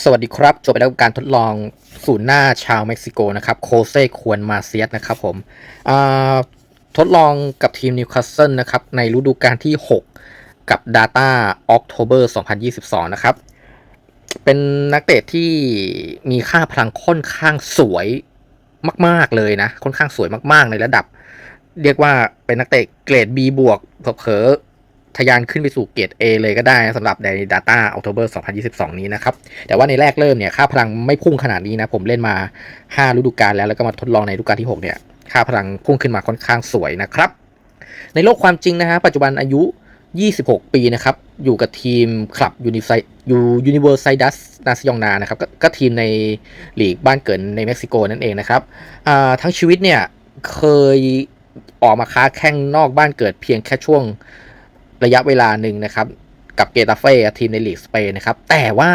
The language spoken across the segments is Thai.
สวัสดีครับจบไปแล้วกับการทดลองศูนย์หน้าชาวเม็กซิโกนะครับโคเซควรมาเซียสนะครับผมทดลองกับทีมนิวคาสเซิลนะครับในฤดูกาลที่ 6 กับ Data October 2022 นะครับ เป็นนักเตะที่มีค่าพลังค่อนข้างสวยมาก ๆ เลยนะ ค่อนข้างสวยมาก ๆ ในระดับ เรียกว่าเป็นนักเตะเกรด B บวกเผลอ ทะยานขึ้นไปสู่เกรด A เลยก็ได้สำหรับใน Data October 2022 นี้นะครับ แต่ว่าในแรกเริ่มเนี่ยค่าพลังไม่พุ่งขนาดนี้นะ ผมเล่นมา 5 ฤดูกาลแล้วแล้วก็มาทดลองในฤดูกาลที่ 6 เนี่ย ค่าพลังพุ่งขึ้นมาค่อนข้างสวยนะครับ ในโลกความจริงนะฮะปัจจุบันอายุ 26 ปีนะครับ อยู่กับทีมคลับยูนิไซยูยูนิเวอร์ไซดัสนาซิยองนานะครับกก็ทีมในหลีกบ้านเกิดในเม็กซิโกนั่นเองนะครับทั้งชีวิตเนี่ยเคยออกมาค้าแข่งนอกบ้านเกิดเพียงแค่ช่วง ระยะเวลาหนึ่งนะครับ กับเกตาเฟ่ทีมในลีกสเปนนะครับ แต่ว่า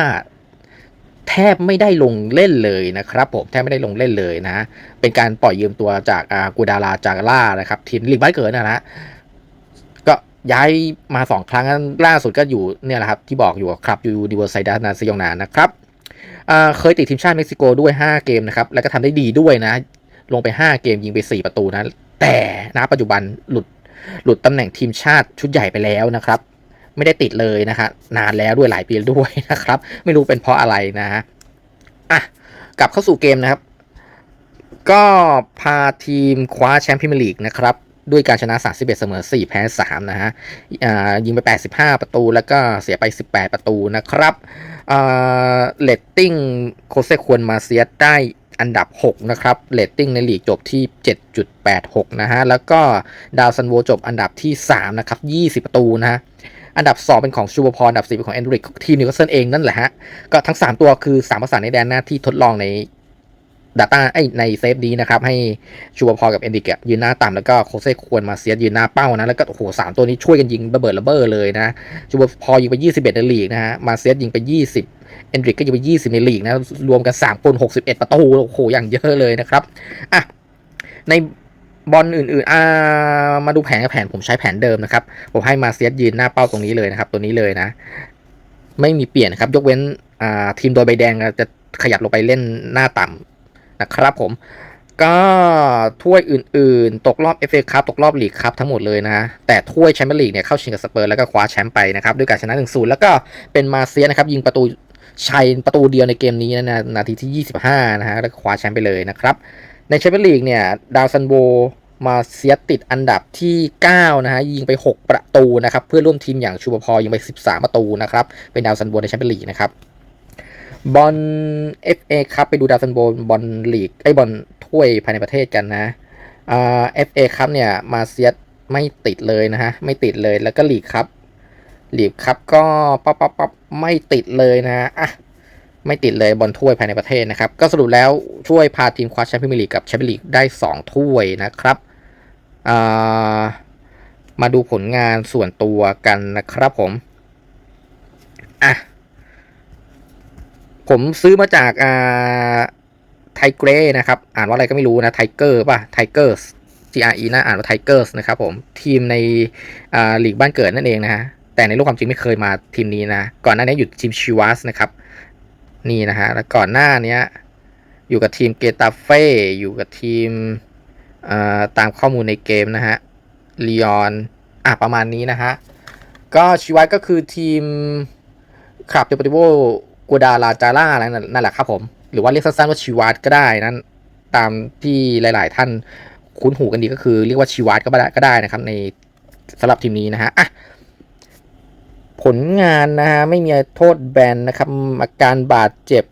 แทบไม่ได้ลงเล่นเลยนะครับผมแทบไม่ได้ลงเล่นเลยนะ เป็นการปล่อยยืมตัวจากอากูดาราจากล่านะครับ ทีมลีกบ้านเกิดนะฮะก็ย้ายมาสองครั้งล่าสุดก็อยู่เนี่ยแหละครับ ที่บอกอยู่ครับอยู่ดิเวอร์ไซดัสนาซิยองนานะครับเคยติดทีมชาติเม็กซิโกด้วย 5 เกมนะครับ แล้วก็ทำได้ดีด้วยนะ ลงไป 5 เกมยิงไป 4 ประตูนะ แต่ณปัจจุบันหลุด หลุดตำแหน่งทีมชาติชุดใหญ่ไปแล้วนะครับ ไม่ได้ติดเลยนะฮะนานแล้วด้วยหลายปีด้วยนะครับ ไม่รู้เป็นเพราะอะไรนะฮะอะกลับเข้าสู่เกมนะครับ ก็พาทีมคว้าแชมป์พรีเมียร์ลีกนะครับด้วยการชนะ 31 เสมอ 4 แพ้ 3 นะฮะยิงไป 85 ประตู แล้วก็เสียไป 18 ประตูนะครับเลตติ้งโคเซควรมาเซียสได้ อันดับ 6 นะครับเลตติ้งในลีกจบที่ 7.86 นะฮะ แล้วก็ดาวซันโวจบอันดับที่ 3 นะครับ 20 ประตูนะฮะ อันดับ 2 เป็นของชูบพรอันดับ 4 เป็นของแอนดริกทีมนิวคาสเซิลเองนั่นแหละฮะ ก็ทั้ง 3 ตัวคือ 3 ภาษาในแดนหน้าที่ทดลองใน Data ไอในเซฟนี้นะครับ ให้ชูบพรกับเอนดิกอะยืนหน้าต่ำแล้วก็โคเซ่ควรมาเซียยืนหน้าเป้านะ แล้วก็โอ้โหสามตัวนี้ช่วยกันยิงระเบิดระเบ้อเลยนะชูบพรยิงไป 21 ในลีกนะฮะมาเซียสยิงไป 20 เอนดริกก็ยิงไป 20 ในลีกนะ รวมกัน 3 คน 61 ประตูโอ้โหอย่างเยอะเลยนะครับอะในบอลอื่นๆอ่ามาดูแผนกับแผนผมใช้แผนเดิมนะครับ ผมให้มาเซียสยืนหน้าเป้าตรงนี้เลยนะครับ ตัวนี้เลยนะ ไม่มีเปลี่ยนครับ ยกเว้นอ่าทีมโดยใบแดงจะขยับลงไปเล่นหน้าต่ำ นะครับผม ก็ถ้วยอื่นๆ ตกรอบ FA คัพตกรอบลีกคัพทั้งหมดเลยนะ แต่ถ้วยแชมเปี้ยนลีกเนี่ยเข้าชิงกับสเปอร์แล้วก็คว้าแชมป์ไปนะครับ ด้วยการชนะ 1-0 แล้วก็เป็นมาเซียนะครับยิงประตูชัยประตูเดียวในเกมนี้นะนนาทีที่ 25 นะฮะแล้วก็คว้าแชมป์ไปเลยนะครับ ในแชมเปี้ยนลีกเนี่ยดาวซันโบมาเซียติดอันดับที่ 9 นะฮะ ยิงไป 6 ประตูนะครับ เพื่อร่วมทีมอย่างชูบพอยิงไป 13 ประตูนะครับ เป็นดาวซันโบในแชมเปี้ยนลีกนะครับ บอล FA ครับไปดูดาวซันโบนบอลลีกไอ้บอลถ้วยภายในประเทศกันนะเอ่า FA ครับเนี่ยมาเซียสไม่ติดเลยนะฮะไม่ติดเลยแล้วก็ลีกครับลีกครับก็ปั๊บปั๊บปั๊บไม่ติดเลยนะฮะอะไม่ติดเลยบอลถ้วยภายในประเทศนะครับ ก็สรุปแล้วช่วยพาทีมคว้าแชมเปี้ยนลีกกับแชมเปี้ยนลีกได้ 2 ถ้วยนะครับมาดูผลงานส่วนตัวกันนะครับผมอะ ผมซื้อมาจากอ่าไทเกรนะครับ อ่านว่าอะไรก็ไม่รู้นะไทเกอร์ป่ะไทเกอร์ส G R E นะอ่านว่าไทเกอร์สนะครับผมทีมในอ่าลีกบ้านเกิดนั่นเองนะฮะแต่ในโลกความจริงไม่เคยมาทีมนี้นะ ก่อนหน้านี้อยู่ทีมชิวัสนะครับ นี่นะฮะแล้วก่อนหน้านี้อยู่กับทีมเกตาเฟ่อยู่กับทีมอ่าตามข้อมูลในเกมนะฮะลีออนอะประมาณนี้นะฮะก็ชิวัสก็คือทีมคลับเดปติโว กูดาลาจาร่านั่นนั่นแหละครับผม หรือว่าเรียกสั้นๆว่าชีวาตก็ได้นั้น ตามที่หลาย ๆ ท่านคุ้นหูกันดีก็คือเรียกว่าชีวาตก็ได้ก็ได้นะครับ ในสำหรับทีมนี้นะฮะอะผลงานนะฮะไม่มีโทษแบนนะครับอาการบาดเจ็บ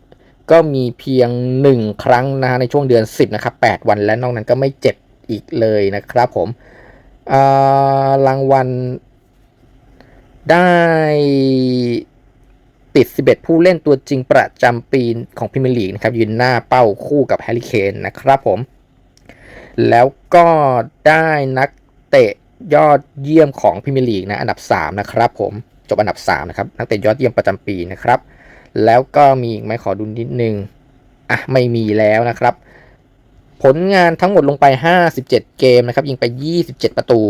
ก็มีเพียงหนึ่งครั้งนะฮะในช่วงเดือน 10นะครับ8วันและนอกนั้นก็ไม่เจ็บอีกเลยนะครับผมรางวัลได้ ติด 11 ผู้เล่นตัวจริงประจำปีของพรีเมียร์ลีกนะครับยืนหน้าเป้าคู่กับแฮร์รี่เคนนะครับผม แล้วก็ได้นักเตะยอดเยี่ยมของพรีเมียร์ลีกนะอันดับ 3 นะครับผม จบอันดับ 3 นะครับ นักเตะยอดเยี่ยมประจำปีนะครับ แล้วก็มีอีกไหมขอดูนิดนึง อะ ไม่มีแล้วนะครับ ผลงานทั้งหมดลงไป 57 เกมนะครับ ยิงไป 27 ประตู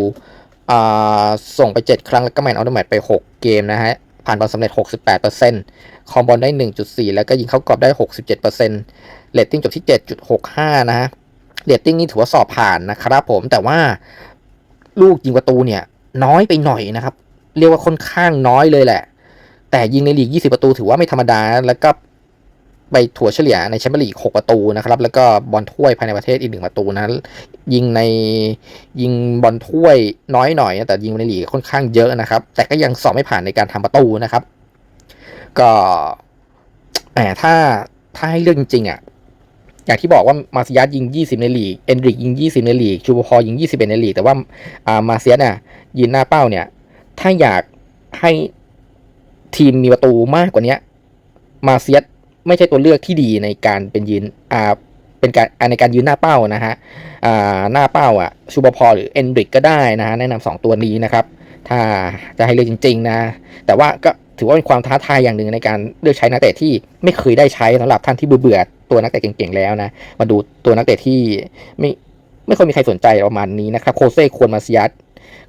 อ่าส่งไป 7 ครั้งแล้วก็แมนออฟเดอะแมตไป 6 เกมนะฮะ ผ่านบอลสำเร็จ 68%คอมบอลได้ 1.4 แล้วก็ยิงเข้ากรอบได้ 67%เรตติ้งจบที่ 7.65 นะฮะเรตติ้งนี่ถือว่าสอบผ่านนะครับผมแต่ว่าลูกยิงประตูเนี่ย น้อยไปหน่อยนะครับ เรียกว่าค่อนข้างน้อยเลยแหละ แต่ยิงในลีก 20 ประตูถือว่าไม่ธรรมดา แล้วก็ ไปถั่วเฉลี่ยในแชมเปี้ยนลีก 6 ประตูนะครับ แล้วก็บอลถ้วยภายในประเทศอีกหนึ่งประตูนะยิงในยิงบอลถ้วยน้อยหน่อยแต่ยิงในลีกค่อนข้างเยอะนะครับ แต่ก็ยังสอบไม่ผ่านในการทำประตูนะครับ ก็แหมถ้าถ้าให้เลือกจริงอะอย่างที่บอกว่ามาซิยัสยิง 20 ในลีก เอนริกยิง 20 ในลีก ชูบพอยิง 21 ในลีก แต่ว่าอ่ามาเซียสเนี่ยยิงหน้าเป้าเนี่ย ถ้าอยากให้ทีมมีประตูมากกว่านี้มาเซียส ไม่ใช่ตัวเลือกที่ดีในการเป็นยืนอ่าเป็นการอ่าในการยืนหน้าเป้านะฮะอ่าหน้าเป้าอะชูบพอหรือเอนริกก็ได้นะฮะแนะนำสองตัวนี้นะครับ ถ้าจะให้เลือกจริง ๆ นะ แต่ว่าก็ถือว่าเป็นความท้าทายอย่างหนึ่งในการเลือกใช้นักเตะที่ไม่เคยได้ใช้สำหรับท่านที่เบื่อๆตัวนักเตะเก่งๆแล้วนะมาดูตัวนักเตะที่ไม่ไม่ค่อยมีใครสนใจประมาณนี้นะครับโคเซ่ควรมาซิยัส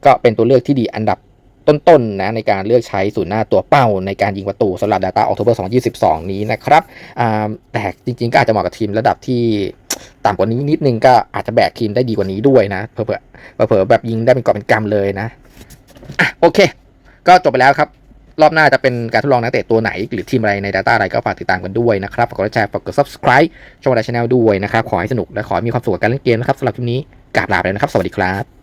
ก็เป็นตัวเลือกที่ดีอันดับ ต้นๆนะในการเลือกใช้ศูนย์หน้าตัวเป้าในการยิงประตูสำหรับ Data October 2022 นี้นะครับแต่จริงๆ ก็อาจจะเหมาะกับทีมระดับที่ต่ำกว่านี้นิดนึงก็อาจจะแบกทีมได้ดีกว่านี้ด้วยนะเผื่อเผื่อแบบยิงได้เป็นกอบเป็นกำเลยนะอะโอเค ก็จบไปแล้วครับ รอบหน้าจะเป็นการทดลองนักเตะตัวไหน หรือทีมอะไรใน Data อะไรก็ฝากติดตามกันด้วยนะครับฝากกดแชร์ฝากกด subscribe ช่องดาชแนลด้วยนะครับขอให้สนุกและขอให้มีความสุขกับการเล่นเกมนะครับสำหรับคลิปนี้กราบลาไปแล้วนะครับ สวัสดีครับ